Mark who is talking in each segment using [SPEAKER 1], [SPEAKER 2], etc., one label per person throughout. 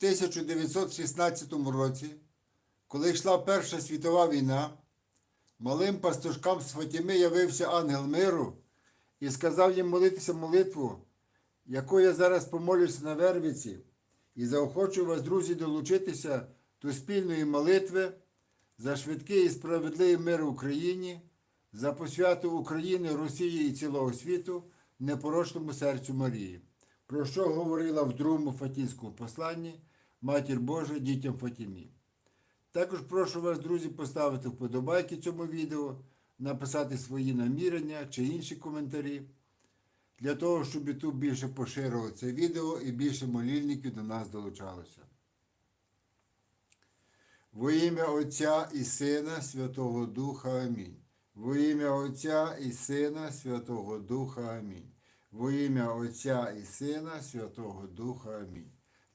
[SPEAKER 1] 1916 році, коли йшла Перша світова війна, малим пастушкам з Фатіми явився ангел миру і сказав їм молитися молитву, яку я зараз помолюся на Вервіці, і заохочую вас, друзі, долучитися до спільної молитви за швидкий і справедливий мир в Україні, за посвяту України, Росії і цілого світу непорочному серцю Марії, про що говорила в другому Фатінському посланні Матір Божа дітям Фатімі. Також прошу вас, друзі, поставити вподобайки цьому відео, написати свої намірення чи інші коментарі, для того, щоб YouTube більше поширював це відео і більше молільників до нас долучалося. Во ім'я Отця і Сина Святого Духа Амінь. Во ім'я Отця і Сина Святого Духа Амінь. Во ім'я Отця і Сина Святого Духа Амінь.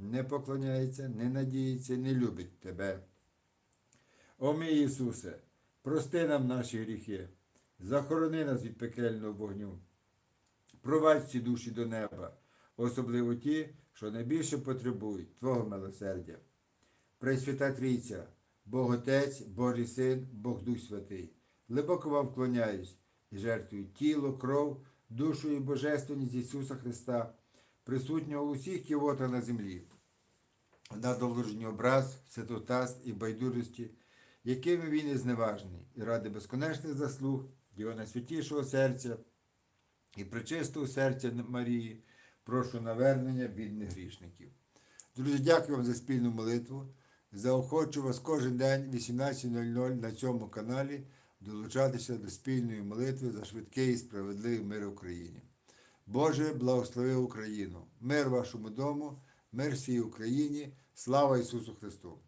[SPEAKER 1] не поклоняється, не надіється, не любить Тебе. О мій Ісусе, прости нам наші гріхи, захорони нас від пекельного вогню, провадь ці душі до неба, особливо ті, що найбільше потребують Твого милосердя. Пресвята Трійця, Бог Отець, Божий Син, Бог Дух Святий, глибоко вам вклоняюсь і жертвую тіло, кров, душу і божественність Ісуса Христа, присутнього у всіх ківотах на землі, на довложені образ, святотаст і байдужості, якими він і зневажений, і ради безконечних заслуг Його найсвятішого серця і причистого серця Марії, прошу навернення бідних грішників. Друзі, дякую вам за спільну молитву. Заохочу вас кожен день 18.00 на цьому каналі долучатися до спільної молитви за швидкий і справедливий мир Україні. Боже, благослови Україну! Мир вашому дому, мир всій Україні, слава Ісусу Христу!